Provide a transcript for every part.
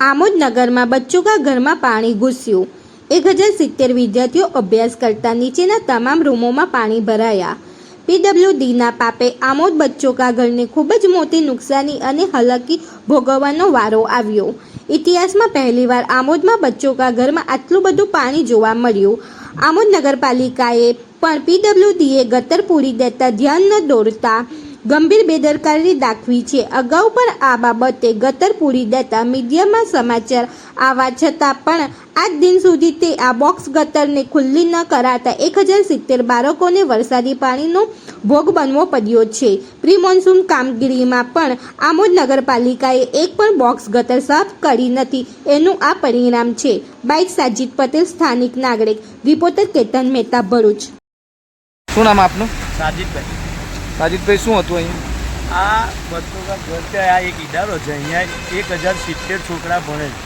આમોદનગરમાં બચ્ચો કા ઘરમાં પાણી ઘૂસ્યું. એક હજાર સિત્તેર વિદ્યાર્થીઓ અભ્યાસ કરતા નીચેના તમામ રૂમોમાં પાણી ભરાયા. પીડબ્લ્યુડીના પાપે આમોદ બચ્ચોકા ઘરને ખૂબ જ મોટી નુકસાની અને હલકી ભોગવવાનો વારો આવ્યો. ઇતિહાસમાં પહેલીવાર આમોદમાં બચ્ચોકા ઘરમાં આટલું બધું પાણી જોવા મળ્યું. આમોદ નગરપાલિકાએ પણ પીડબ્લ્યુડીએ ગટર પૂરી દેતા ધ્યાન ન દોરતા ગંભીર બેદરકારી દાખવી છે. અગાઉ પણ આ બાબતે ગતર પૂરી દેતા મીડિયામાં સમાચાર આવવા છતાં પણ આજ દિન સુધી તે આ બોક્સ ગતરને ખુલ્લી ન કરાતા એક હજાર સિત્તેર બાળકોને વરસાદી પાણીનો ભોગ બનવો પડ્યો છે. પ્રી મોન્સૂન કામગીરીમાં પણ આમોદ નગરપાલિકાએ એક પણ બોક્સ ગતર સાફ કરી નથી. એનું આ પરિણામ છે. બાઇક સાજીદ પટેલ સ્થાનિક નાગરિક. રિપોર્ટર કેતન મહેતા ભરૂચ. શું નામ આપનું? સાજીદભાઈ સાજીદભાઈ શું હતું અહીંયા? આ ઘર છે આ એક ઇદારો છે. અહીંયા એક હજાર સિત્તેર છોકરા ભણે છે.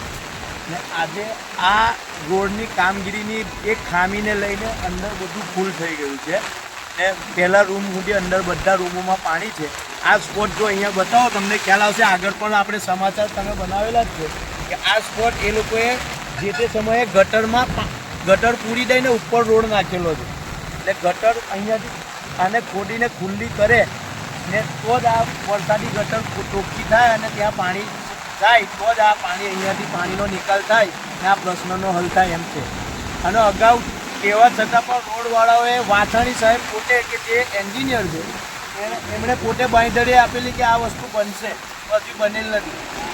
ને આજે આ રોડની કામગીરીની એક ખામીને લઈને અંદર બધું ફૂલ થઈ ગયું છે. ને પહેલાં રૂમ સુધી અંદર બધા રૂમોમાં પાણી છે. આ સ્પોટ જો અહીંયા બતાવો, તમને ખ્યાલ આવશે, આગળ પણ આપણે સમાચાર તમે બનાવેલા જ છે કે આ સ્પોટ એ લોકોએ જે તે સમયે ગટરમાં ગટર પૂરી દઈને ઉપર રોડ નાખેલો છે. એટલે ગટર અહીંયાથી આને ખોડીને ખુલ્લી કરે ને તો જ આ વરસાદી ગટર ટોકી થાય અને ત્યાં પાણી જાય, તો જ આ પાણી અહીંયાથી પાણીનો નિકાલ થાય ને આ પ્રશ્નનો હલ થાય એમ છે. અને અગાઉ કહેવા છતાં પણ રોડવાળાઓએ વાછાણી સાહેબ પોતે કે જે એન્જિનિયર છે એમણે પોતે બાંયધરી આપેલી કે આ વસ્તુ બનશે. પછી બનેલ નથી.